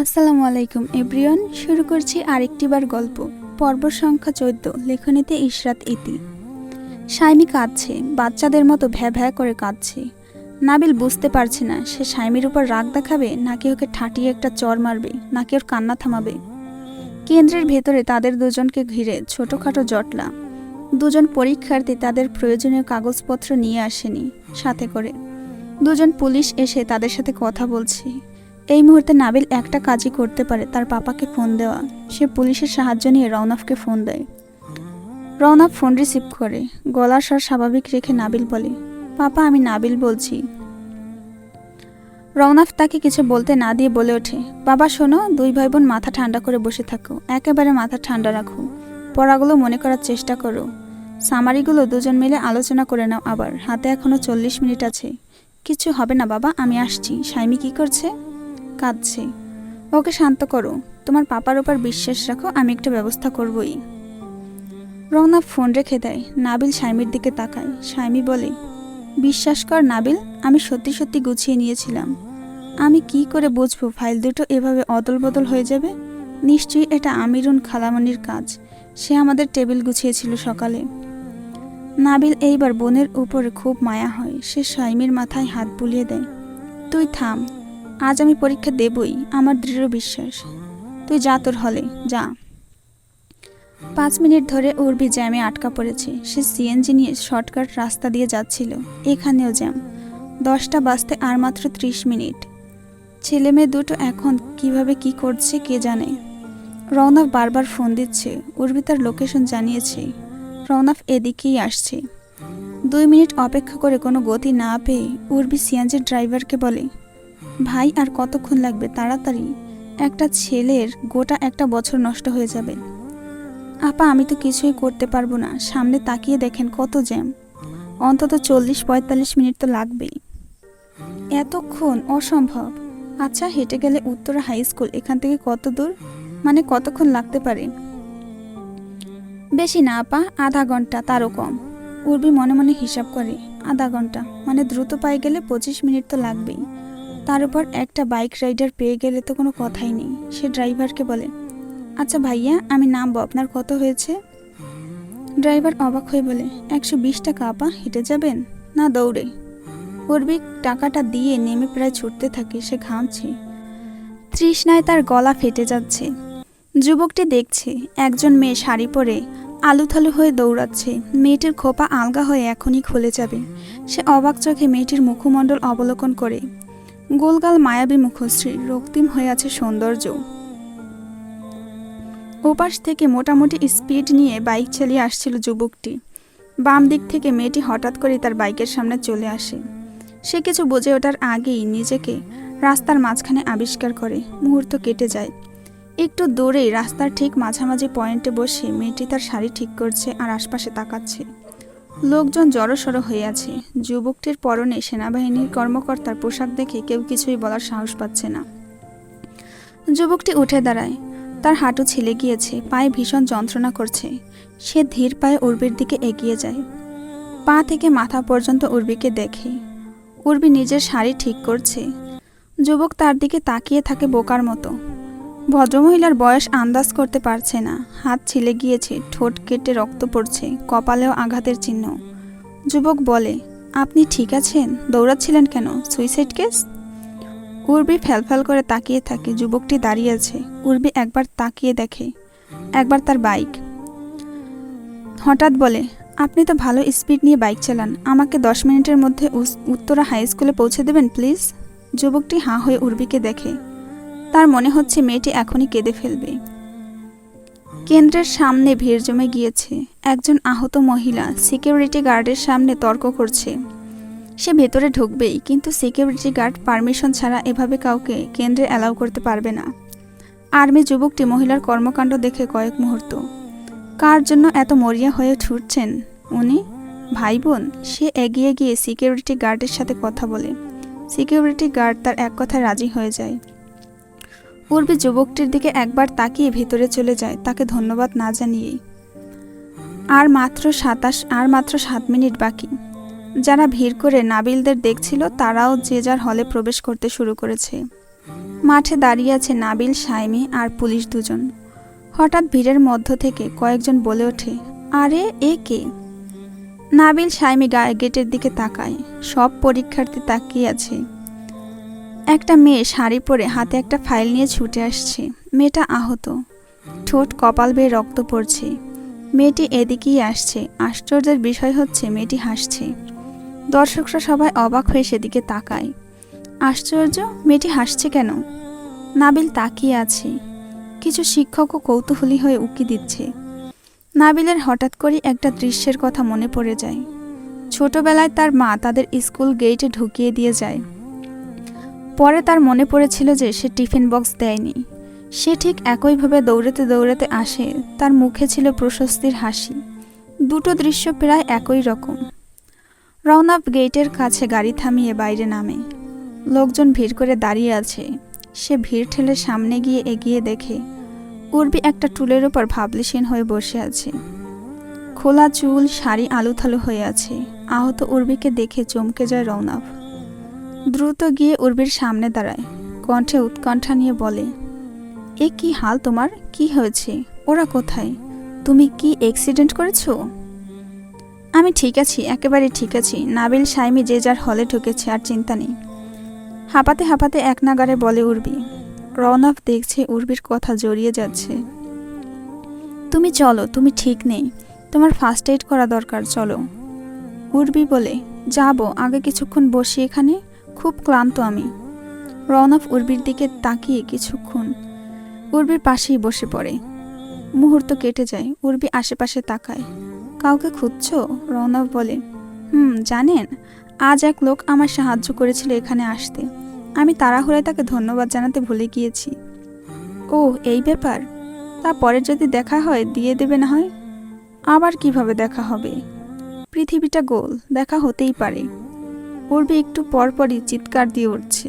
আসসালামু আলাইকুম এব্রিয়ন শুরু করছি আরেকটিবার গল্প। পর্ব সংখ্যা চোদ্দ, লেখনীতে ইশরাত ইতি। সাইমি কাঁদছে, বাচ্চাদের মতো ভ্যা ভ্যা করে কাঁদছে। নাবিল বুঝতে পারছে না, সে সাইমির উপর রাগ দেখাবে, নাকি ওকে ঠাটিয়ে একটা চর মারবে, নাকি ওর কান্না থামাবে? কেন্দ্রের ভেতরে তাদের দুজনকে ঘিরে ছোটোখাটো জটলা। দুজন পরীক্ষার্থী তাদের প্রয়োজনীয় কাগজপত্র নিয়ে আসেনি, সাথে করে। দুজন পুলিশ এসে তাদের সাথে কথা বলছে। এই মুহূর্তে নাবিল একটা কাজই করতে পারে, তার পাপাকে ফোন দেওয়া। সে পুলিশের সাহায্য নিয়ে রওনাফকে ফোন দেয়। রওনাফ ফোন রিসিভ করে। গলার স্বর স্বাভাবিক রেখে নাবিল বলে, পাপা, আমি নাবিল বলছি। রওনাফ তাকে কিছু বলতে না দিয়ে বলে ওঠে, বাবা, শোনো, দুই ভাই বোন মাথা ঠান্ডা করে বসে থাকো, একেবারে মাথা ঠান্ডা রাখো। পড়াগুলো মনে করার চেষ্টা করো। সামারিগুলো দুজন মিলে আলোচনা করে নাও আবার, হাতে এখনও চল্লিশ মিনিট আছে। কিছু হবে না বাবা, আমি আসছি। সাইমি কি করছে? কাঁদছে। ওকে শান্ত করো। তোমার পাপার ওপর বিশ্বাস রাখো, আমি একটা ব্যবস্থা করবই। রওনা ফোন রেখে দেয়। নাবিল সাইমির দিকে তাকায়। সাইমি বলে, বিশ্বাস কর নাবিল, আমি সত্যি সত্যি গুছিয়ে নিয়েছিলাম। আমি কি করে বুঝব ফাইল দুটো এভাবে অদল বদল হয়ে যাবে? নিশ্চয়ই এটা আমিরুন খালামনির কাজ। সে আমাদের টেবিল গুছিয়েছিল সকালে। নাবিল এইবার বোনের উপরে খুব মায়া হয়। সে সাইমির মাথায় হাত বুলিয়ে দেয়, তুই থাম আজ আমি পরীক্ষা দেবই, আমার দৃঢ় বিশ্বাস। তুই যা তোর হলে, যা। পাঁচ মিনিট ধরে উর্বি জ্যামে আটকা পড়েছে। সে সিএনজি নিয়ে শর্টকাট রাস্তা দিয়ে যাচ্ছিল, এখানেও জ্যাম। দশটা বাজতে আর মাত্র ত্রিশ মিনিট। ছেলে মেয়ে দুটো এখন কীভাবে কি করছে কে জানে? রওনাফ বারবার ফোন দিচ্ছে, উর্বি তার লোকেশন জানিয়েছে। রওনাফ এদিকেই আসছে। দুই মিনিট অপেক্ষা করে কোনো গতি না পেয়ে উর্বি সিএনজির ড্রাইভারকে বলে ভাই আর কতক্ষণ লাগবে তাড়াতাড়ি? একটা ছেলের গোটা একটা বছর নষ্ট হয়ে যাবে। আপা, আমি তো কিছুই করতে পারব না। সামনে তাকিয়ে দেখেন কত জ্যাম। অন্তত চল্লিশ পঁয়তাল্লিশ মিনিট তো লাগবেই। এতক্ষণ অসম্ভব। আচ্ছা হেঁটে গেলে উত্তরা হাই স্কুল, এখান থেকে কত দূর? মানে কতক্ষণ লাগতে পারে? বেশি না, আপা, আধা ঘণ্টা, তারও কম। উর্বি মনে মনে হিসাব করে, আধা ঘণ্টা। মানে দ্রুত পায়ে গেলে পঁচিশ মিনিট তো লাগবেই। তার উপর একটা বাইক রাইডার পেয়ে গেলে তো কোনো কথাই নেই। সে ড্রাইভারকে বলে আচ্ছা ভাইয়া, আমি নামবো, আপনার কত হয়েছে? ড্রাইভার অবাক হয়ে বলে, একশো বিশ টাকা, আপা, হেঁটে যাবেন? না, দৌড়ে। উর্বি টাকাটা দিয়ে নেমে প্রায় ছুটতে থাকে, সে ঘামছে। তৃষ্ণায় তার গলা ফেটে যাচ্ছে। যুবকটি দেখছে, একজন মেয়ে শাড়ি পরে আলুথালু হয়ে দৌড়াচ্ছে। মেয়েটির খোপা আলগা হয়ে এখনই খুলে যাবে। সে অবাক চোখে মেয়েটির মুখমণ্ডল অবলোকন করে। গোলগাল মায়াবী মুখশ্রী, রক্তিম হয়ে আছে সৌন্দর্য। ওপাশ থেকে মোটামুটি স্পিড নিয়ে বাইক চালিয়ে আসছিল যুবকটি। বাম দিক থেকে মেয়েটি হঠাৎ করে তার বাইকের সামনে চলে আসে। সে কিছু বুঝে ওঠার আগেই নিজেকে রাস্তার মাঝখানে আবিষ্কার করে, মুহূর্ত কেটে যায়। একটু দূরেই রাস্তার ঠিক মাঝামাঝি পয়েন্টে বসে মেয়েটি তার শাড়ি ঠিক করছে আর আশপাশে তাকাচ্ছে। লোকজন জড়সড় আছে যুবকটির পরনে সেনাবাহিনীর কর্মকর্তার পোশাক দেখে কেউ কিছুই বলার সাহস পাচ্ছে না। যুবকটি উঠে দাঁড়ায়। তার হাঁটু ছিলে গিয়েছে, পায়ে ভীষণ যন্ত্রণা করছে। সে ধীর পায়ে উর্বির দিকে এগিয়ে যায়। পা থেকে মাথা পর্যন্ত উর্বিকে দেখে। উর্বি নিজের শাড়ি ঠিক করছে। যুবক তার দিকে তাকিয়ে থাকে বোকার মতো। ভদ্রমহিলার বয়স আন্দাজ করতে পারছে না। হাত ছিলে গিয়েছে, ঠোঁট কেটে রক্ত পড়ছে কপালেও আঘাতের চিহ্ন। যুবক বলে, আপনি ঠিক আছেন? দৌড়াচ্ছিলেন কেন? Suicide case? উর্বি ফ্যালফ্যাল করে তাকিয়ে থাকে, যুবকটি দাঁড়িয়ে আছে। উর্বি একবার তাকিয়ে দেখে, একবার তার বাইক। হঠাৎ বলে, আপনি তো ভালো স্পিড নিয়ে বাইক চালান, আমাকে দশ মিনিটের মধ্যে উত্তরা হাই স্কুলে পৌঁছে দেবেন, প্লিজ? যুবকটি হাঁ হয়ে উর্বিকে দেখে তার মনে হচ্ছে মেয়েটি এখনই কেঁদে ফেলবে। কেন্দ্রের সামনে ভিড় জমে গিয়েছে। একজন আহত মহিলা সিকিউরিটি গার্ডের সামনে তর্ক করছে। সে ভেতরে ঢুকবেই, কিন্তু সিকিউরিটি গার্ড পারমিশন ছাড়া এভাবে কাউকে কেন্দ্রে অ্যালাউ করতে পারবে না। আর্মি যুবকটি মহিলার কর্মকাণ্ড দেখে কয়েক মুহূর্ত। কার জন্য এত মরিয়া হয়ে ছুটছেন? উনি? ভাই বোন। সে এগিয়ে গিয়ে সিকিউরিটি গার্ডের সাথে কথা বলে। সিকিউরিটি গার্ড তার এক কথায় রাজি হয়ে যায়। উর্বি যুবকটির দিকে একবার তাকিয়ে ভিতরে চলে যায়, তাকে ধন্যবাদ না জানিয়েই। আর মাত্র সাতাশ, আর মাত্র সাত মিনিট বাকি। যারা ভিড় করে নাবিলদের দেখছিল, তারাও যে যার হলে প্রবেশ করতে শুরু করেছে। মাঠে দাঁড়িয়ে আছে নাবিল সাইমি আর পুলিশ দুজন। হঠাৎ ভিড়ের মধ্য থেকে কয়েকজন বলে ওঠে, আরে, এ কে? নাবিল সাইমি গায়ে গেটের দিকে তাকায়। সব পরীক্ষার্থী তাকিয়ে আছে। একটা মেয়ে শাড়ি পরে হাতে একটা ফাইল নিয়ে ছুটে আসছে। মেয়েটা আহত। ঠোঁট কপাল বেয়ে রক্ত পড়ছে। মেয়েটি এদিকেই আসছে। আশ্চর্যের বিষয় হচ্ছে মেয়েটি হাসছে। দর্শকরা সবাই অবাক হয়ে সেদিকে তাকায়। আশ্চর্য? মেয়েটি হাসছে কেন? নাবিল তাকিয়ে আছে। কিছু শিক্ষকও কৌতূহলী হয়ে উকি দিচ্ছে। নাবিলের হঠাৎ করে একটা দৃশ্যের কথা মনে পড়ে যায়। ছোটবেলায় তার মা তাদের স্কুল গেটে ঢুকিয়ে দিয়ে যায়। পরে তার মনে পড়েছিল যে সে টিফিন বক্স দেয়নি। সে ঠিক একইভাবে দৌড়াতে দৌড়াতে আসে, তার মুখে ছিল প্রশস্তির হাসি। দুটো দৃশ্য প্রায় একই রকম। রওনাপ গেটের কাছে গাড়ি থামিয়ে বাইরে নামে। লোকজন ভিড় করে দাঁড়িয়ে আছে। সে ভিড় ঠেলে সামনে গিয়ে এগিয়ে দেখে, উর্বি একটা টুলের ওপর ভাবলিসীন হয়ে বসে আছে। খোলা চুল, শাড়ি আলুথালু হয়ে আছে। আহত উর্বিকে দেখে চমকে যায় রৌনব দ্রুত গিয়ে উর্বির সামনে দাঁড়ায়, কণ্ঠে উৎকণ্ঠা নিয়ে বলে, এ কি হাল তোমার? কি হয়েছে? ওরা কোথায়? তুমি কি অ্যাক্সিডেন্ট করেছ? আমি ঠিক আছি, একেবারে ঠিক আছি। নাবিল সাইমি যে যার হলে ঢুকেছে, আর চিন্তা নেই। হাঁপাতে হাঁপাতে এক নাগারে বলে উর্বি রওনাফ দেখছে উর্বির কথা জড়িয়ে যাচ্ছে। তুমি চলো, তুমি ঠিক নেই। তোমার ফার্স্ট এইড করা দরকার, চলো। উর্বি বলে, যাব, আগে কিছুক্ষণ বসি এখানে। খুব ক্লান্ত আমি। রওনাফ উর্বির দিকে তাকিয়ে কিছুক্ষণ উর্বির পাশেই বসে পড়ে। মুহূর্ত কেটে যায়, উর্বি আশেপাশে তাকায়। কাউকে খুঁজছো? রওনাফ বলে। হুম, জানেন, আজ এক লোক আমার সাহায্য করেছিল এখানে আসতে। আমি তাড়াহুড়ায় তাকে ধন্যবাদ জানাতে ভুলে গিয়েছি। ও এই ব্যাপার? তারপরে যদি দেখা হয়, দিয়ে দেবে না হয়? আবার কীভাবে দেখা হবে? পৃথিবীটা গোল, দেখা হতেই পারে। উর্বি একটু পরপরই চিৎকার দিয়ে উঠছে।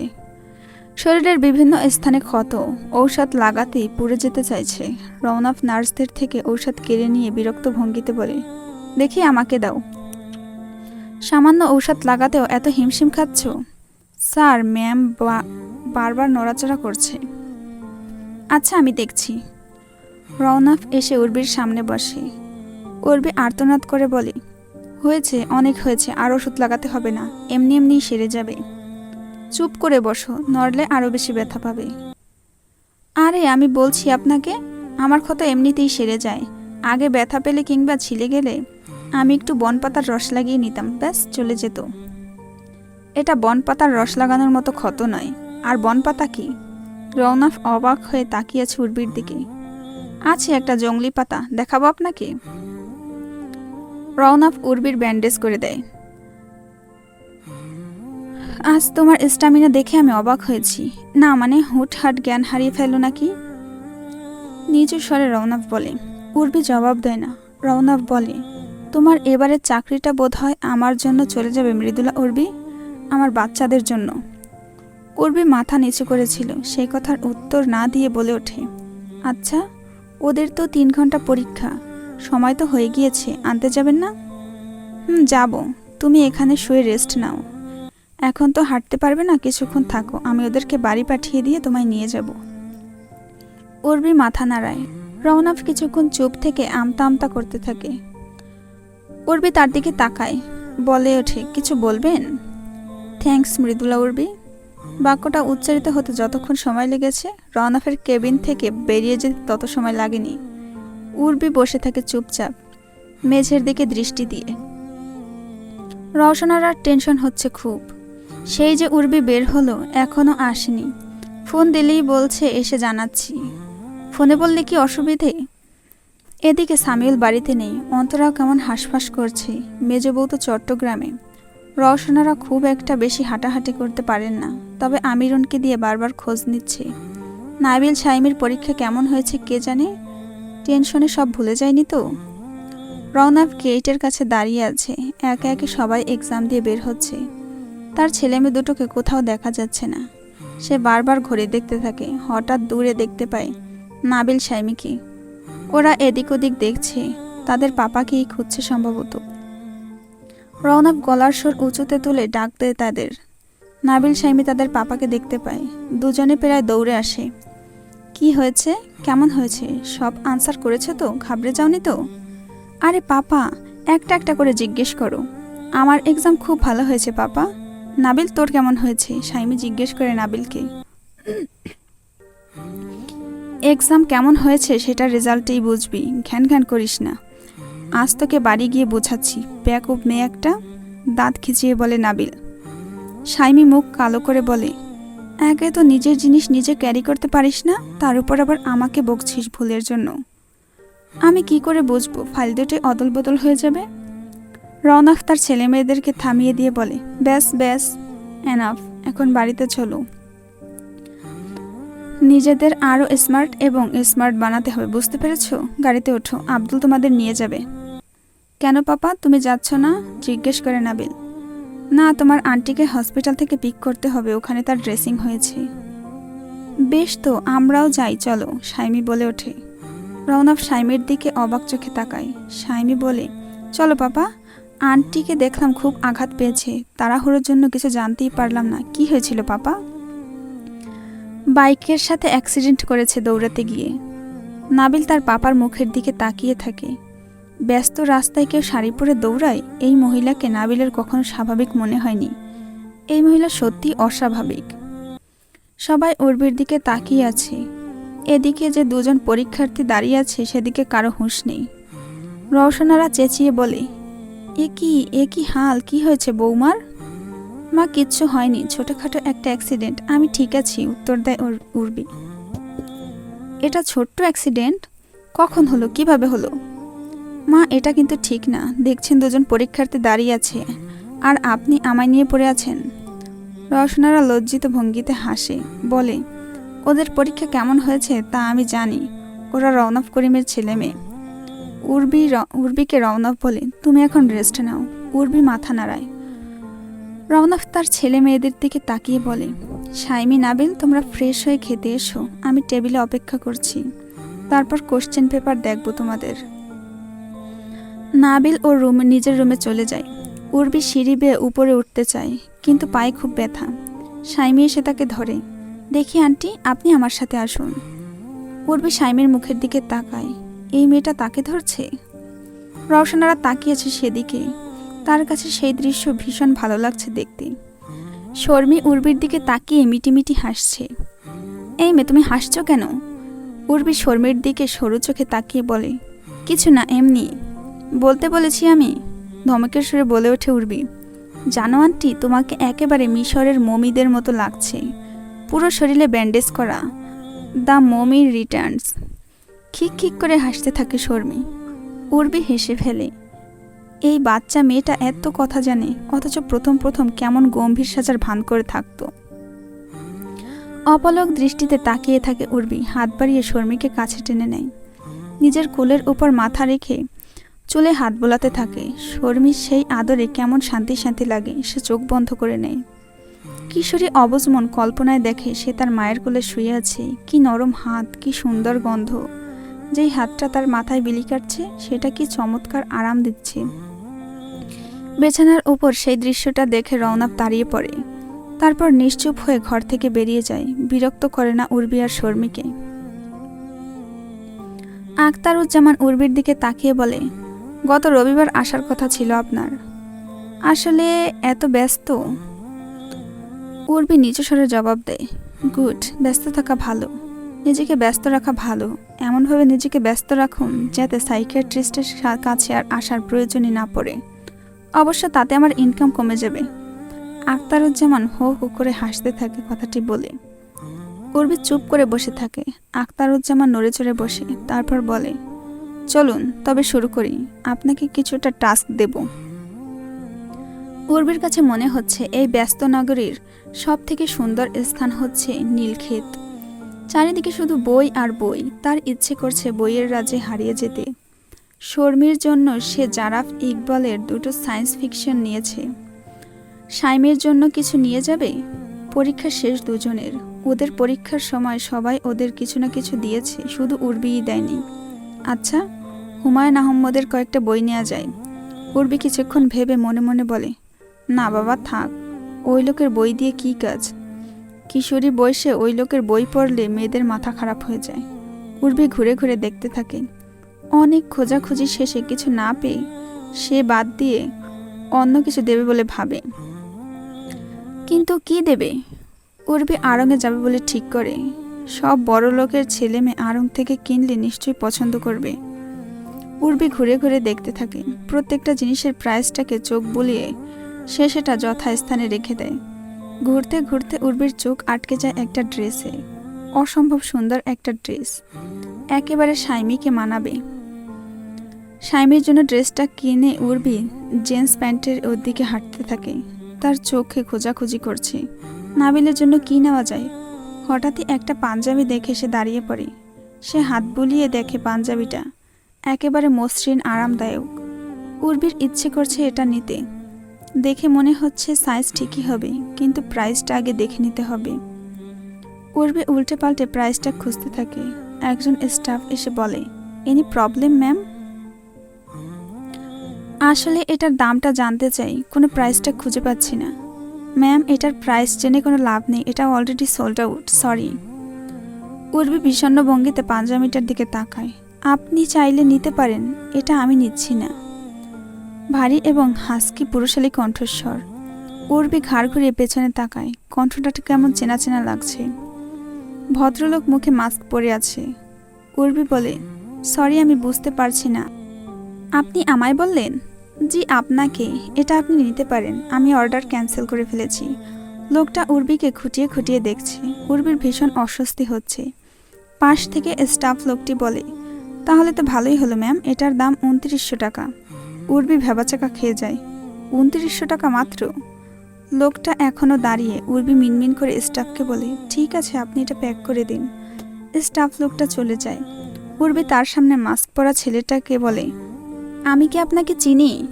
শরীরের বিভিন্ন স্থানে ক্ষত, ঔষধ লাগাতেই পুড়ে যেতে চাইছে। রওনাফ নার্সদের থেকে ঔষধ কেড়ে নিয়ে বিরক্ত ভঙ্গিতে বলে, দেখি আমাকে দাও। সামান্য ঔষধ লাগাতেও এত হিমশিম খাচ্ছ? স্যার, ম্যাম বারবার নড়াচড়া করছে। আচ্ছা আমি দেখছি। রওনাফ এসে উর্বির সামনে বসে। উর্বি আর্তনাদ করে বলে হয়েছে, অনেক হয়েছে, আর ওষুধ লাগাতে হবে না। এমনি এমনিই সেরে যাবে। চুপ করে বসো, নড়লে আরও বেশি ব্যথা পাবে। আরে, আমি বলছি আপনাকে, আমার ক্ষত এমনিতেই সেরে যায়। আগে ব্যথা পেলে কিংবা ছিলে গেলে, আমি একটু বনপাতার রস লাগিয়ে নিতাম, ব্যাস, চলে যেত। এটা বনপাতার রস লাগানোর মতো ক্ষত নয়। আর বনপাতা কি? রৌনাফ অবাক হয়ে তাকিয়েছে উর্বির দিকে। আছে একটা জঙ্গলি পাতা, দেখাবো আপনাকে? রৌনাফ উর্বির ব্যান্ডেজ করে দেয়। আজ তোমার স্টামিনা দেখে আমি অবাক হয়েছি। না মানে হুটহাট জ্ঞান হারিয়ে ফেলো নাকি? নিচু স্বরে রৌনক বলে। উর্বি জবাব দেয় না। রৌনক বলে, তোমার এবারের চাকরিটা বোধ হয় আমার জন্য চলে যাবে মৃদুলা উর্বি। আমার বাচ্চাদের জন্য। উর্বি মাথা নিচু করেছিল। সেই কথার উত্তর না দিয়ে বলে ওঠে আচ্ছা ওদের তো তিন ঘণ্টা পরীক্ষা। সময় তো হয়ে গিয়েছে, আনতে যাবেন না? হুম, যাব। তুমি এখানে শুয়ে রেস্ট নাও। এখন তো হাঁটতে পারবে না, কিছুক্ষণ থাকো। আমি ওদেরকে বাড়ি পাঠিয়ে দিয়ে তোমায় নিয়ে যাব। উর্বি মাথা নাড়ায়। রওনাফ কিছুক্ষণ চুপ থেকে আমতা আমতা করতে থাকে। উর্বি তার দিকে তাকায়। বলে ওঠে, কিছু বলবেন? থ্যাংকস মৃদুলা উর্বি বাক্যটা উচ্চারিত হতে যতক্ষণ সময় লেগেছে, রওনাফের কেবিন থেকে বেরিয়ে যেতে তত সময় লাগেনি। উর্বি বসে থাকে চুপচাপ, মেঝের দিকে দৃষ্টি দিয়ে। রওশনার আর টেনশন হচ্ছে খুব। সেই যে উর্বি বের হলো, এখনও আসেনি। ফোন দিলেই বলছে, এসে জানাচ্ছি। ফোনে বললে কি অসুবিধে? এদিকে সামিউল বাড়িতে নেই, অন্তরাও কেমন হাঁসফাঁস করছে, মেজ বউ তো চট্টগ্রামে। রওশনারা খুব একটা বেশি হাঁটাহাঁটি করতে পারেন না, তবে আমিরনকে দিয়ে বারবার খোঁজ নিচ্ছে। নাবিল সাইমির পরীক্ষা কেমন হয়েছে কে জানে? টেনশনে সব ভুলে যায়নি তো? রওনাফ গেটের কাছে দাঁড়িয়ে আছে, একে একে সবাই এক্সাম দিয়ে বের হচ্ছে। তার ছেলে মেয়ে দুটোকে কোথাও দেখা যাচ্ছে না। সে বারবার ঘড়ি দেখতে থাকে, হঠাৎ দূরে দেখতে পায় নাবিল সাইমিকে। ওরা এদিক ওদিক দেখছে, তাদের পাপাকেই খুঁজছে সম্ভবত। রওনাক গলার স্বর উঁচুতে তুলে ডাক দেয় তাদের। নাবিল সাইমি তাদের পাপাকে দেখতে পায়। দুজনে প্রায় দৌড়ে আসে। কি হয়েছে? কেমন হয়েছে? সব আনসার করেছে তো? ঘাবড়ে যাওনি তো? আরে পাপা, একটা একটা করে জিজ্ঞেস করো। আমার এক্সাম খুব ভালো হয়েছে পাপা। নাবিল, তোর কেমন হয়েছে? সাইমি জিজ্ঞেস করে নাবিলকে। এক্সাম কেমন হয়েছে সেটা রেজাল্টেই বুঝবি। ঘ্যান ঘ্যান করিস না। আজ তোকে বাড়ি গিয়ে বোঝাচ্ছি। ব্যাকুব মেয়ে একটা, দাঁত খিচিয়ে বলে নাবিল। সাইমি মুখ কালো করে বলে একে তো নিজের জিনিস নিজে ক্যারি করতে পারিস না, তার উপর আবার আমাকে বকছিস ভুলের জন্য। আমি কি করে বুঝব, ফাইল দুটি অদল বদল হয়ে যাবে? রওনাফ তার ছেলে মেয়েদেরকে থামিয়ে দিয়ে বলে, ব্যাস ব্যাস এনাফ এখন বাড়িতে চলো। নিজেদের আরও স্মার্ট এবং স্মার্ট বানাতে হবে, বুঝতে পেরেছ? গাড়িতে ওঠো, আব্দুল তোমাদের নিয়ে যাবে। কেন পাপা, তুমি যাচ্ছ না? জিজ্ঞেস করে নাবিল। না, তোমার আন্টিকে হসপিটাল থেকে পিক করতে হবে, ওখানে তার ড্রেসিং হয়েছে। বেশ তো, আমরাও যাই, চলো সাইমি বলে ওঠে। রৌনব সাইমির দিকে অবাক চোখে তাকায়। সাইমি বলে, চলো পাপা। আন্টিকে দেখলাম খুব আঘাত পেয়েছে। তাড়াহুড়োর জন্য কিছু জানতেই পারলাম না, কি হয়েছিল পাপা? বাইকের সাথে অ্যাক্সিডেন্ট করেছে দৌড়াতে গিয়ে। নাবিল তার পাপার মুখের দিকে তাকিয়ে থাকে। ব্যস্ত রাস্তায় কেউ শাড়ি পরে দৌড়ায়, এই মহিলাকে নাবিলের কখনো স্বাভাবিক মনে হয়নি। এই মহিলা সত্যি অস্বাভাবিক। সবাই উর্বির দিকে তাকিয়ে আছে। এদিকে যে দুজন পরীক্ষার্থী দাঁড়িয়ে আছে, সেদিকে কারও হুঁশ নেই। রওশনারা চেঁচিয়ে বলে, এ কি এ কি হাল, কি হয়েছে বৌমার? মা, কিচ্ছু হয়নি, ছোটোখাটো একটা অ্যাক্সিডেন্ট, আমি ঠিক আছি, উত্তর দেয় উর্বি। এটা ছোট্ট অ্যাক্সিডেন্ট? কখন হলো, কীভাবে হলো? মা, এটা কিন্তু ঠিক না। দেখছেন দুজন পরীক্ষার্থী দাঁড়িয়ে আছে। আর আপনি আমায় নিয়ে পড়ে আছেন? রসনারা লজ্জিত ভঙ্গিতে হাসে। বলে, ওদের পরীক্ষা কেমন হয়েছে তা আমি জানি। ওরা রওনক করিমের ছেলে মেয়ে। উর্বি উর্বিকে রওনক বলে, তুমি এখন রেস্ট নাও। উর্বি মাথা নাড়ায়। রওনক তার ছেলে মেয়েদের দিকে তাকিয়ে বলে সাইমি নাবিল, তোমরা ফ্রেশ হয়ে খেতে এসো। আমি টেবিলে অপেক্ষা করছি। তারপর কোশ্চেন পেপার দেখব তোমাদের। নাবিল ওর রুমে, নিজের রুমে চলে যায়। উর্বি সিঁড়ি বেয়ে উপরে উঠতে চায়, কিন্তু পায়ে খুব ব্যথা। সাইমি এসে তাকে ধরে, দেখি আন্টি, আপনি আমার সাথে আসুন। উর্বি সাইমির মুখের দিকে তাকায়, এই মেয়েটা তাকে ধরছে? রওশনারা তাকিয়েছে সেদিকে। তার কাছে সেই দৃশ্য ভীষণ ভালো লাগছে দেখতে। শর্মি উর্বির দিকে তাকিয়ে মিটিমিটি হাসছে। এই মেয়ে, তুমি হাসছো কেন? উর্বি শর্মির দিকে সরু চোখে তাকিয়ে বলে, কিছু না, এমনি। বলতে বলেছি আমি, ধমকের সুরে বলে ওঠে উর্বি। জানো আন্টি, তোমাকে একেবারে মিশরের মমিদের মতো লাগছে। পুরো শরীরে ব্যান্ডেজ করা। The mummy returns. খিক খিক করে হাসতে থাকে শর্মি। উর্বি হেসে ফেলে। এই বাচ্চা মেয়েটা এত কথা জানে, অথচ প্রথম প্রথম কেমন গম্ভীর সাজার ভান করে থাকতো। অপলক দৃষ্টিতে তাকিয়ে থাকে উর্বি, হাত বাড়িয়ে শর্মিকে কাছে টেনে নেয়। নিজের কোলের ওপর মাথা রেখে চুলে হাত বোলাতে থাকে। শর্মির সেই আদরে কেমন শান্তি শান্তি লাগে, সে চোখ বন্ধ করে নেয়। কিশোরী অবজমন কল্পনায় দেখে সে তার মায়ের কোলে শুয়ে আছে। কি নরম হাত, কি সুন্দর গন্ধ। যেই হাতটা তার মাথায় বিলি কাটছে, সেটা কি চমৎকার আরাম দিচ্ছে। বেছানার উপর সেই দৃশ্যটা দেখে রওনাপ দাঁড়িয়ে পড়ে। তারপর নিশ্চুপ হয়ে ঘর থেকে বেরিয়ে যায়। বিরক্ত করে না উর্বি আর শর্মিকে। আখতারুজ্জামান উর্বির দিকে তাকিয়ে বলে গত রবিবার আসার কথা ছিল আপনার। আসলে এত ব্যস্ত। উর্বি নিচু স্বরে জবাব দেয়, গুড, ব্যস্ত থাকা ভালো। নিজেকে ব্যস্ত রাখা ভালো। এমনভাবে নিজেকে ব্যস্ত রাখুন যাতে সাইকিয়াট্রিস্টের কাছে আর আসার প্রয়োজনই না পড়ে। অবশ্য তাতে আমার ইনকাম কমে যাবে। আখতারুজ্জামান হো হো করে হাসতে থাকে কথাটি বলে। উর্বি চুপ করে বসে থাকে। আখতারুজ্জামান নড়ে চড়ে বসে, তারপর বলে চলুন, তবে শুরু করি। আপনাকে কিছুটা টাস্ক দেব। উর্বির কাছে মনে হচ্ছে এই ব্যস্ত নগরীর সব থেকে সুন্দর স্থান হচ্ছে নীলক্ষেত। চারিদিকে শুধু বই আর বই, তার ইচ্ছে করছে বইয়ের রাজ্যে হারিয়ে যেতে। শর্মির জন্য সে জারাফ ইকবালের দুটো সায়েন্স ফিকশন নিয়েছে। সাইমের জন্য কিছু নিয়ে যাবে? পরীক্ষা শেষ দুজনের। ওদের পরীক্ষার সময় সবাই ওদের কিছু না কিছু দিয়েছে, শুধু উর্বিই দেয়নি। আচ্ছা হুমায়ুন আহম্মদের কয়েকটা বই নেওয়া যায়। উর্বি কিছুক্ষণ ভেবে মনে মনে বলে, না বাবা, থাক। ওই লোকের বই দিয়ে কী কাজ? কিশোরী বয়সে ওই লোকের বই পড়লে মেয়েদের মাথা খারাপ হয়ে যায়। উর্বি ঘুরে ঘুরে দেখতে থাকে, অনেক খোঁজাখুঁজি শেষে কিছু না পেয়ে সে বাদ দিয়ে অন্য কিছু দেবে বলে ভাবে। কিন্তু কি দেবে? উর্বি আড়ঙে যাবে বলে ঠিক করে। সব বড় লোকের ছেলে মেয়ে আড়ং থেকে কিনলে নিশ্চয়ই পছন্দ করবে। উর্বি ঘুরে ঘুরে দেখতে থাকে। প্রত্যেকটা জিনিসের প্রাইসটাকে চোখ বুলিয়ে সে সেটা যথাস্থানে রেখে দেয়। ঘুরতে ঘুরতে উর্বির চোখ আটকে যায় একটা ড্রেসে। অসম্ভব সুন্দর একটা ড্রেস। একেবারে সাইমিকে মানাবে। সাইমির জন্য ড্রেসটা কিনে উর্বি জিন্স প্যান্টের ওর দিকে হাঁটতে থাকে। তার চোখে খোঁজাখুঁজি করছে। নাবিলের জন্য কি নেওয়া যায়? হঠাৎই একটা পাঞ্জাবি দেখে সে দাঁড়িয়ে পড়ে। সে হাত বুলিয়ে দেখে পাঞ্জাবিটা। একেবারে মসৃণ, আরামদায়ক। উর্বির ইচ্ছে করছে এটা নিতে। দেখে মনে হচ্ছে সাইজ ঠিকই হবে, কিন্তু প্রাইসটা আগে দেখে নিতে হবে। উর্বি উল্টে পাল্টে প্রাইসটা খুঁজতে থাকে। একজন স্টাফ এসে বলে, এনি প্রবলেম, ম্যাম? আসলে এটার দামটা জানতে চাই, কোনো প্রাইসটা খুঁজে পাচ্ছি না। ম্যাম এটার প্রাইস জেনে কোনো লাভ নেই। এটা already sold out sorry Urbi বিষণ্ণ ভঙ্গিতে পাঞ্জাবিটার দিকে তাকায়। আপনি চাইলে নিতে পারেন, এটা আমি নিচ্ছি না। ভারী এবং হাসকি পুরুষালী কণ্ঠস্বর। উর্বি ঘাড় ঘুরিয়ে পেছনে তাকায়। কণ্ঠটা কেমন চেনা চেনা লাগছে। ভদ্রলোক মুখে মাস্ক পরে আছে। উর্বি বলে সরি আমি বুঝতে পারছি না। আপনি আমায় বললেন? জি, আপনাকে। এটা আপনি নিতে পারেন। আমি অর্ডার ক্যান্সেল করে ফেলেছি। লোকটা উর্বিকে খুঁটিয়ে খুঁটিয়ে দেখছে। উর্বির ভীষণ অস্বস্তি হচ্ছে। পাশ থেকে স্টাফ লোকটি বলে, তাহলে তো ভালোই হলো, ম্যাম। এটার দাম উনত্রিশশো টাকা। উর্বি ভেবাচাকা খেয়ে যায়, উনত্রিশশো টাকা মাত্র? লোকটা এখনও দাঁড়িয়ে উর্বি মিনমিন করে স্টাফকে বলে, ঠিক আছে, আপনি এটা প্যাক করে দিন। স্টাফ লোকটা চলে যায়। উর্বি তার সামনে মাস্ক পরা ছেলেটাকে বলে আমি কি আপনাকে চিনি?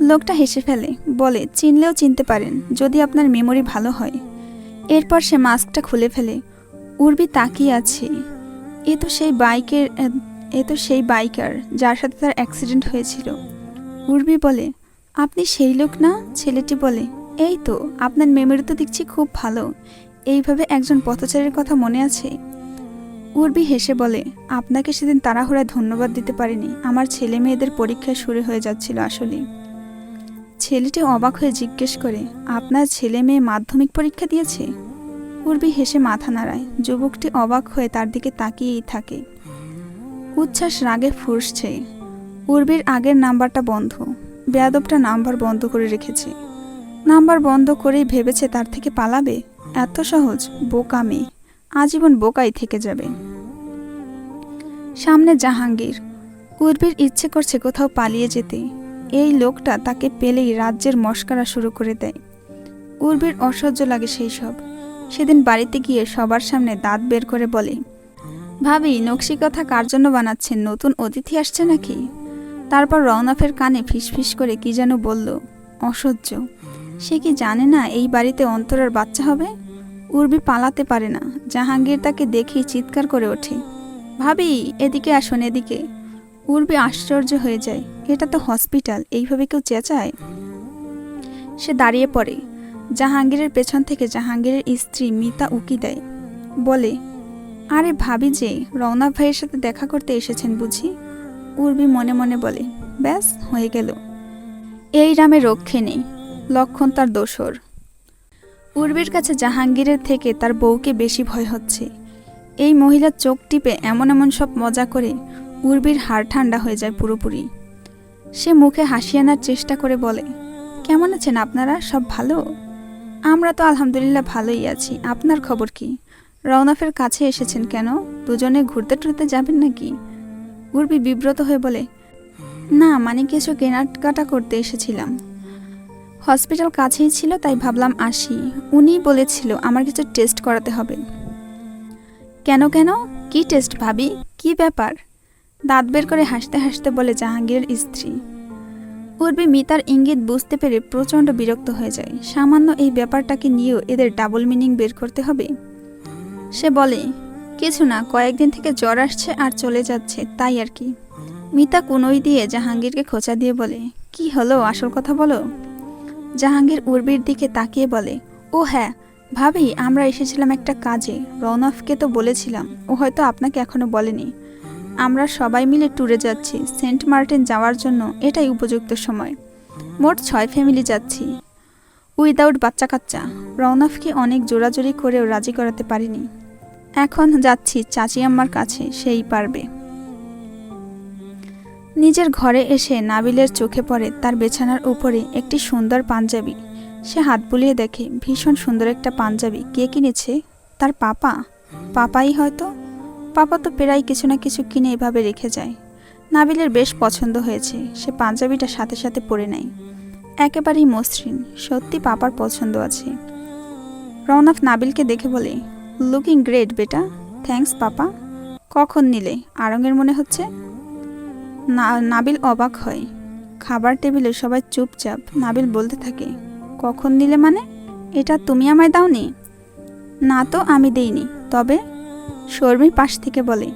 লোকটা হেসে ফেলে, বলে, চিনলেও চিনতে পারেন, যদি আপনার মেমোরি ভালো হয়। এরপর সে মাস্কটা খুলে ফেলে, উর্বি তাকিয়ে আছে। এ তো সেই বাইকের, এ তো সেই বাইকার, যার সাথে তার অ্যাক্সিডেন্ট হয়েছিল। উর্বি বলে, আপনি সেই লোক না? ছেলেটি বলে, এই তো, আপনার মেমোরি তো দেখছি খুব ভালো। এইভাবে একজন পথচারীর কথা মনে আছে? উর্বি হেসে বলে, আপনাকে সেদিন তাড়াহুড়ায় ধন্যবাদ দিতে পারিনি। আমার ছেলে মেয়েদের পরীক্ষা শুরু হয়ে যাচ্ছিল আসলে। ছেলেটি অবাক হয়ে জিজ্ঞেস করে, আপনার ছেলে মেয়ে মাধ্যমিক পরীক্ষা দিয়েছে? উর্বি হেসে মাথা নাড়ায়। যুবকটি অবাক হয়ে তার দিকে তাকিয়েই থাকে। উচ্ছ্বাস রাগে ফুসছে। উর্বির আগের নাম্বারটা বন্ধ। বেয়াদবটা নাম্বার বন্ধ করে রেখেছে। নাম্বার বন্ধ করেই ভেবেছে তার থেকে পালাবে? এত সহজ, বোকা মেয়ে। আজীবন বোকাই থেকে যাবে। সামনে জাহাঙ্গীর উর্বির ইচ্ছে করছে কোথাও পালিয়ে যেতে। এই লোকটা তাকে পেলেই রাজ্যের মস্করা শুরু করে দেয়। উর্বির অসহ্য লাগে সেই সব। সেদিন বাড়িতে গিয়ে সবার সামনে দাঁত বের করে বলে, ভাবি, নকশি কথা কার জন্য বানাচ্ছেন? নতুন অতিথি আসছে নাকি? তারপর রওনাফের কানে ফিসফিস করে কি যেন বলল, অসহ্য। সে কি জানে না এই বাড়িতে অন্তরার বাচ্চা হবে? উর্বি পালাতে পারে না। জাহাঙ্গীর তাকে দেখেই চিৎকার করে ওঠে। ভাবি, এদিকে আসুন, এদিকে। উর্বি আশ্চর্য হয়ে যায়। এটা তো হসপিটাল, এইভাবে কেউ চেঁচায়? সে দাঁড়িয়ে পড়ে। জাহাঙ্গীরের পেছন থেকে জাহাঙ্গীরের স্ত্রী মিতা উকি দেয়। বলে, আরে ভাবি যে রওনা ভাইয়ের সাথে দেখা করতে এসেছেন বুঝি? উর্বি মনে মনে বলে, ব্যাস, হয়ে গেল। এই রামে রক্ষে নেই। লক্ষণ তার দোসর উর্বির কাছে জাহাঙ্গীরের থেকে তার বউকে বেশি ভয় হচ্ছে। এই মহিলার চোখ টিপে এমন এমন সব মজা করে উর্বির হাড় ঠান্ডা হয়ে যায় পুরোপুরি। সে মুখে হাসি আনার চেষ্টা করে বলে, কেমন আছেন আপনারা? সব ভালো? আমরা তো আলহামদুলিল্লাহ ভালোই আছি। আপনার খবর কি? রওনাফের কাছে এসেছেন কেন? দুজনে ঘুরতে টুরতে যাবেন নাকি? উর্বি বিব্রত হয়ে বলে, না মানে কিছু কেনাকাটা করতে এসেছিলাম। হসপিটাল কাছেই ছিল, তাই ভাবলাম আসি। উনি বলেছিল, আমার কিছু টেস্ট করাতে হবে। কেন কেন? কি টেস্ট ভাবি? কি ব্যাপার? দাঁত বের করে হাসতে হাসতে বলে, জাহাঙ্গীরের স্ত্রী। উর্বি মিতার ইঙ্গিত বুঝতে পেরে প্রচণ্ড বিরক্ত হয়ে যায়। সামান্য এই ব্যাপারটাকে নিয়েও এদের ডাবল মিনিং বের করতে হবে? সে বলে, কিছু না, কয়েকদিন থেকে জ্বর আসছে আর চলে যাচ্ছে, তাই আর কি। মিতা কুনোই দিয়ে জাহাঙ্গীরকে খোঁচা দিয়ে বলে, কি হলো? আসল কথা বলো। জাহাঙ্গীর উর্বির দিকে তাকিয়ে বলে, ও হ্যাঁ ভাবি, আমরা এসেছিলাম একটা কাজে। রৌনফকে তো বলেছিলাম, ও হয়তো আপনাকে এখনও বলেনি। আমরা সবাই মিলে ট্যুরে যাচ্ছি, সেন্ট মার্টিন যাওয়ার জন্য এটাই উপযুক্ত সময়। মোট ছয় ফ্যামিলি যাচ্ছি। উইদাউট বাচ্চা কাচ্চা রৌনফকে অনেক জোরাজোরি করেও রাজি করাতে পারিনি। এখন যাচ্ছি চাচি আম্মার কাছে, সেই পারবে। নিজের ঘরে এসে নাবিলের চোখে পড়ে তার বিছানার উপরে একটি সুন্দর পাঞ্জাবি। সে হাত বুলিয়ে দেখে, ভীষণ সুন্দর একটা পাঞ্জাবি। কে কিনেছে? তার পাপা? পাপাই হয়তো? পাপা তো প্রায় কিছু না কিছু কিনে এভাবে রেখে যায়। নাবিলের বেশ পছন্দ হয়েছে। সে পাঞ্জাবিটা সাথে সাথে পরে নেয়। একেবারেই মসৃণ। সত্যি পাপার পছন্দ আছে। রৌনক নাবিলকে দেখে বলে লুকিং গ্রেট বেটা। Thanks papa. কখন নিলে? আরঙের মনে হচ্ছে? নাবিল অবাক হয়। খাবার টেবিলে সবাই চুপচাপ নাবিল বলতে থাকে, কখন দিলে মানে? এটা তুমি আমায় দাওনি? না তো, আমি দেইনি। তবে? শর্মী পাশ থেকে বলে,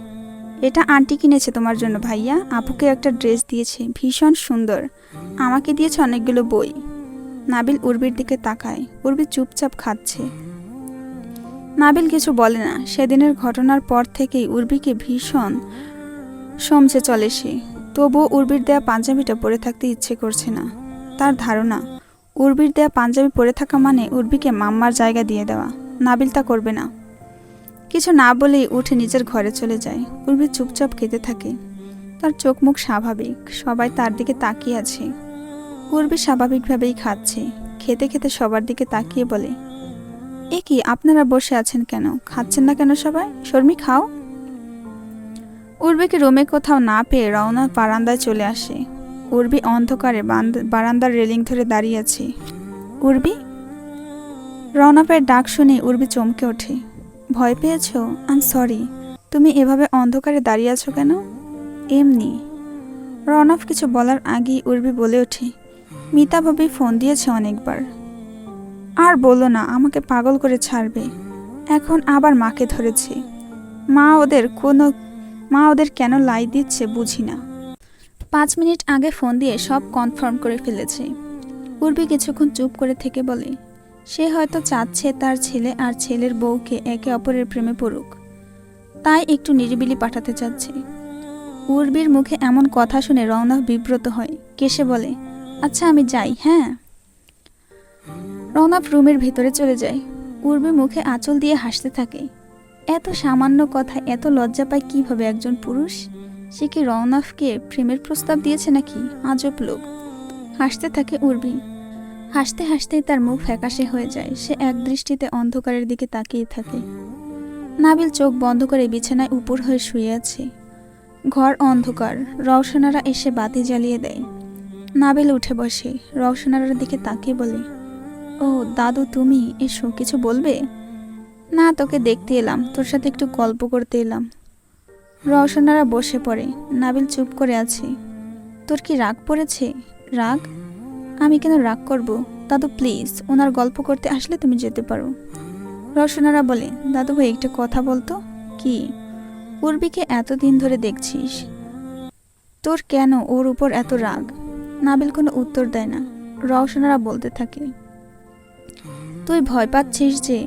এটা আন্টি কিনেছে তোমার জন্য ভাইয়া। আপুকে একটা ড্রেস দিয়েছে, ভীষণ সুন্দর। আমাকে দিয়েছে অনেকগুলো বই। নাবিল উর্বির দিকে তাকায়। উর্বি চুপচাপ খাচ্ছে। নাবিল কিছু বলে না। সেদিনের ঘটনার পর থেকেই উর্বিকে ভীষণ সমছে চলে সে। তবুও উর্বির দেয়া পাঞ্জাবিটা পরে থাকতে ইচ্ছে করছে না। তার ধারণা, উর্বির দেয়া পাঞ্জাবি পরে থাকা মানে উর্বিকে মাম্মার জায়গা দিয়ে দেওয়া। নাবিল তা করবে না। কিছু না বলেই উঠে নিজের ঘরে চলে যায়। উর্বি চুপচাপ খেতে থাকে। তার চোখ মুখ স্বাভাবিক, সবাই তার দিকে তাকিয়ে আছে। উর্বি স্বাভাবিকভাবেই খাচ্ছে। খেতে খেতে সবার দিকে তাকিয়ে বলে, এ কি, আপনারা বসে আছেন কেন? খাচ্ছেন না কেন সবাই? শর্মি, খাও। উর্বিকে রুমে কোথাও না পেয়ে রওনা বারান্দায় চলে আসে। উর্বি অন্ধকারে বারান্দার রেলিং ধরে দাঁড়িয়ে আছে। উর্বি? রওনাপের ডাক শুনে উর্বি চমকে ওঠে। ভয় পেয়েছ? আম সরি তুমি এভাবে অন্ধকারে দাঁড়িয়ে আছো কেন? এমনি। রনফ কিছু বলার আগেই উর্বি বলে ওঠে, মিতা ভাবি ফোন দিয়েছে অনেকবার। আর বলো না, আমাকে পাগল করে ছাড়বে। এখন আবার মাকে ধরেছে। মা ওদের কোনো মা ওদের কেন লাই দিচ্ছে বুঝি না। পাঁচ মিনিট আগে ফোন দিয়ে সব কনফার্ম করে ফেলেছে। উর্বি কিছুক্ষণ চুপ করে থেকে বলে, সে হয়তো চাচ্ছে তার ছেলে আর ছেলের বউকে একে অপরের প্রেমে পড়ুক। তাই একটু নিরিবিলি পাঠাতে চাচ্ছে। উর্বির মুখে এমন কথা শুনে রওনা বিব্রত হয়। কেসে বলে আচ্ছা আমি যাই হ্যাঁ? রওনাফ রুমের ভেতরে চলে যায়। উর্বি মুখে আঁচল দিয়ে হাসতে থাকে। এত সামান্য কথা, এত লজ্জা পায় কীভাবে একজন পুরুষ? সে কি রওনাফকে প্রেমের প্রস্তাব দিয়েছে নাকি? আজব লোক। হাসতে থাকে উর্বি। হাসতে হাসতেই তার মুখ ফ্যাকাশে হয়ে যায়। সে এক দৃষ্টিতে অন্ধকারের দিকে তাকিয়ে থাকে। নাবিল চোখ বন্ধ করে বিছানায় উপর হয়ে শুয়ে আছে। ঘর অন্ধকার। রওশনারা এসে বাতি জ্বালিয়ে দেয়। নাবিল উঠে বসে। রওশনারার দিকে তাকিয়ে বলে, ও, দাদু, তুমি এসো, কিছু বলবে? না, তোকে দেখতে এলাম। তোর সাথে একটু গল্প করতে এলাম। রওশনারা বসে পড়ে। নাবিল চুপ করে আছে। তোর কি রাগ পড়েছে? রাগ? আমি কেন রাগ করব? দাদু, প্লিজ, ওনার গল্প করতে আসলে তুমি যেতে পারো। রওশনারা বলে, দাদু ভাই, একটা কথা বলতো? কি? উর্বিকে এতদিন ধরে দেখছিস। তোর কেন ওর উপর এত রাগ? নাবিল কোনো উত্তর দেয় না। রওশনারা বলতে থাকে, তুই ভয় পাচ্ছিস যে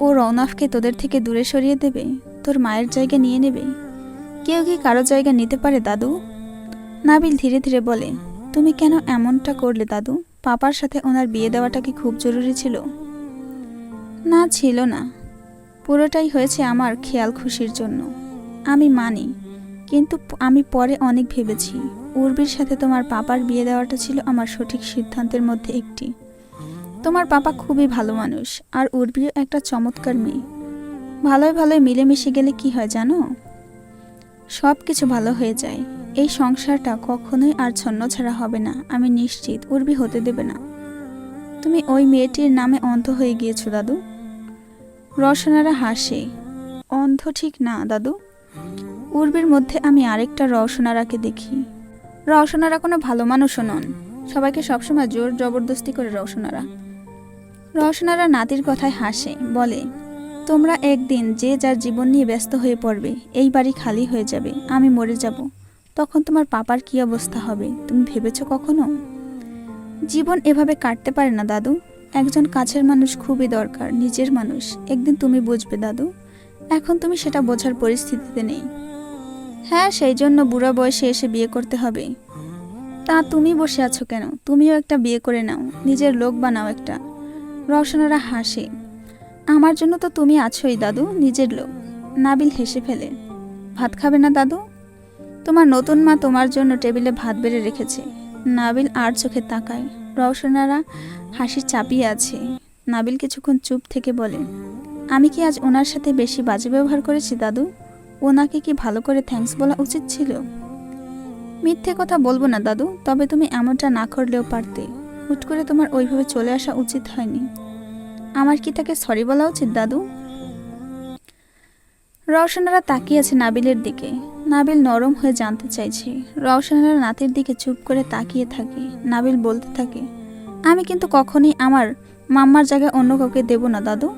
ও রৌনাফকে তোদের থেকে দূরে সরিয়ে দেবে, তোর মায়ের জায়গা নিয়ে নেবে। কেউ কি কারও জায়গা নিতে পারে, দাদু? নাবিল ধীরে ধীরে বলে, তুমি কেন এমনটা করলে, দাদু? পাপার সাথে ওনার বিয়ে দেওয়াটা কি খুব জরুরি ছিল? না ছিল না। পুরোটাই হয়েছে আমার খেয়াল খুশির জন্য। আমি মানি, কিন্তু আমি পরে অনেক ভেবেছি। উর্বির সাথে তোমার পাপার বিয়ে দেওয়াটা ছিল আমার সঠিক সিদ্ধান্তের মধ্যে একটি। তোমার পাপা খুবই ভালো মানুষ, আর উর্বিও একটা চমৎকার মেয়ে। ভালোই ভালোই মিলেমিশে গেলে কি হয় জানো? সব কিছু ভালো হয়ে যায়। এই সংসারটা কখনোই আর ছন্ন ছাড়া হবে না, আমি নিশ্চিত উর্বি হতে দেবে না। তুমি ওই মেয়েটির নামে অন্ধ হয়ে গিয়েছো, দাদু। রওশনারা হাসে। অন্ধ ঠিক না, দাদু। উর্বির মধ্যে আমি আরেকটা রওশনারাকে দেখি। রওশনারা কোনো ভালো মানুষও নন। সবাইকে সবসময় জোর জবরদস্তি করে রওশনারা। রওশনারা নাতির কথায় হাসে, বলে, তোমরা একদিন যে যার জীবন নিয়ে ব্যস্ত হয়ে পড়বে, এই বাড়ি খালি হয়ে যাবে, আমি মরে যাব। তখন তোমার পাপার কি অবস্থা হবে, তুমি ভেবেছো কখনো? জীবন এভাবে কাটতে পারে না, দাদু। একজন কাছের মানুষ খুবই দরকার, নিজের মানুষ। একদিন তুমি বুঝবে, দাদু। এখন তুমি সেটা বোঝার পরিস্থিতিতে নেই। হ্যাঁ সেই জন্য বুড়া বয়সে এসে বিয়ে করতে হবে। তা তুমি বসে আছো কেন? তুমিও একটা বিয়ে করে নাও, নিজের লোক বানাও একটা। রওশনারা হাসে। আমার জন্য তো তুমি আছোই, দাদু, নিজের লোক। নাবিল হেসে ফেলে। ভাত খাবে না, দাদু? তোমার নতুন মা তোমার জন্য টেবিলে ভাত বেড়ে রেখেছে। নাবিল আর চোখে তাকায়। রওশনারা হাসি চাপিয়ে আছে। নাবিল কিছুক্ষণ চুপ থেকে বলে, আমি কি আজ ওনার সাথে বেশি বাজে ব্যবহার করেছি, দাদু? ওনাকে কি ভালো করে থ্যাঙ্কস বলা উচিত ছিল? মিথ্যে কথা বলব না, দাদু, তবে তুমি এমনটা না করলেও পারতে। হুট করে তোমার ওইভাবে চলে আসা উচিত হয়নি। আমার কি তাকে সরি বলা উচিত, দাদু? রওশনারা তাকিয়ে আছে নাবিলের দিকে। নাবিল নরম হয়ে জানতে চাইছে। রওশনারা নাতির দিকে চুপ করে তাকিয়ে থাকে। নাবিল বলতে থাকে, আমি কিন্তু কখনোই আমার মাম্মার জায়গায় অন্য কাউকে দেব না, দাদু।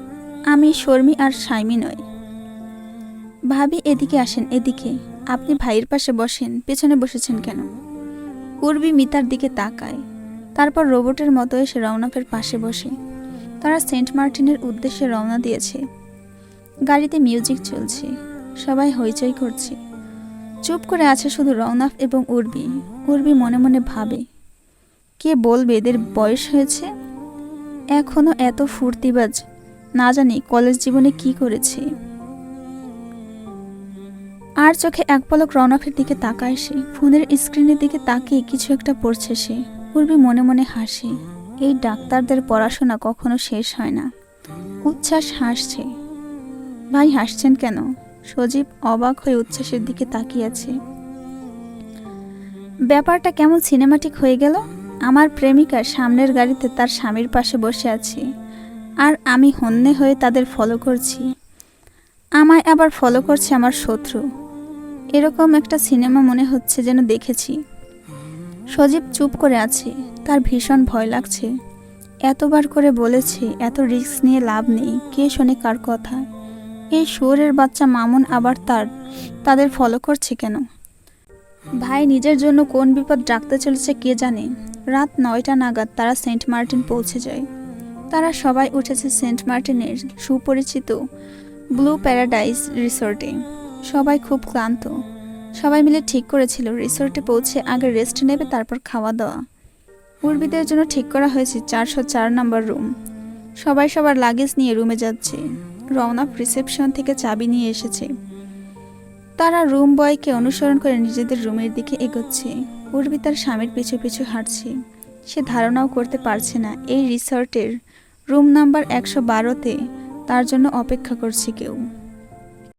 আমি শর্মি আর সাইমি নই। ভাবি এদিকে আসেন, এদিকে। আপনি ভাইয়ের পাশে বসেন, পেছনে বসেছেন কেন? উর্বি মিতার দিকে তাকায়। তারপর রোবটের মতো এসে রওনাফের পাশে বসে। তারা সেন্ট মার্টিনের উদ্দেশ্যে রওনা দিয়েছে। গাড়িতে মিউজিক চলছে। সবাই হইচই করছে। চুপ করে আছে শুধু রওনাফ এবং উর্বি। উর্বি মনে মনে ভাবে, কে বলবে এদের বয়স হয়েছে? এখনও এত ফুর্তিবাজ। না জানি কলেজ জীবনে কি করেছে। আর চোখে এক পলক রওনাফের দিকে তাকায় সে। ফোনের স্ক্রিনের দিকে তাকিয়ে কিছু একটা পড়ছে সে। উর্বি মনে মনে হাসে। এই ডাক্তারদের পড়াশোনা কখনো শেষ হয় না। উচ্ছ্বাস হাসছে। ভাই, হাসছেন কেন? সজীব অবাক হয়ে উচ্ছ্বাসের দিকে তাকিয়ে আছে। ব্যাপারটা কেমন সিনেমাটিক হয়ে গেল? আমার প্রেমিকা সামনের গাড়িতে তার স্বামীর পাশে বসে আছে। আর আমি হন্যে হয়ে তাদের ফলো করছি। আমায় আবার ফলো করছে আমার শত্রু। এরকম একটা সিনেমা মনে হচ্ছে যেন দেখেছি। সজীব চুপ করে আছে। তার ভীষণ ভয় লাগছে। এতবার করে বলেছে, এত রিস্ক নিয়ে লাভ নেই, কে শোনে কার কথা? এই শুয়োরের বাচ্চা মামুন আবার তার, তাদের ফলো করছে কেন? ভাই, নিজের জন্য কোন বিপদ ডাকতে চলেছে কে জানে? রাত নয়টা নাগাদ তারা সেন্ট মার্টিন পৌঁছে যায়। তারা সবাই উঠেছে সেন্ট মার্টিনের সুপরিচিত ব্লু প্যারাডাইস রিসোর্টে। সবাই খুব ক্লান্ত। সবাই মিলে ঠিক করেছিল, রিসোর্টে পৌঁছে আগে রেস্ট নেবে, তারপর খাওয়া দাওয়া। উর্বিদের জন্য ঠিক করা হয়েছে চারশো চার নম্বর রুম। সবাই সবার লাগেজ নিয়ে রুমে যাচ্ছে। রওনা রিসেপশন থেকে চাবি নিয়ে এসেছে। তারা রুম বয়কে অনুসরণ করে নিজেদের রুমের দিকে এগোচ্ছে। উর্বি তার স্বামীর পিছু পিছু হাঁটছে। সে ধারণাও করতে পারছে না, এই রিসর্টের রুম নাম্বার একশো বারোতে তার জন্য অপেক্ষা করছে কেউ।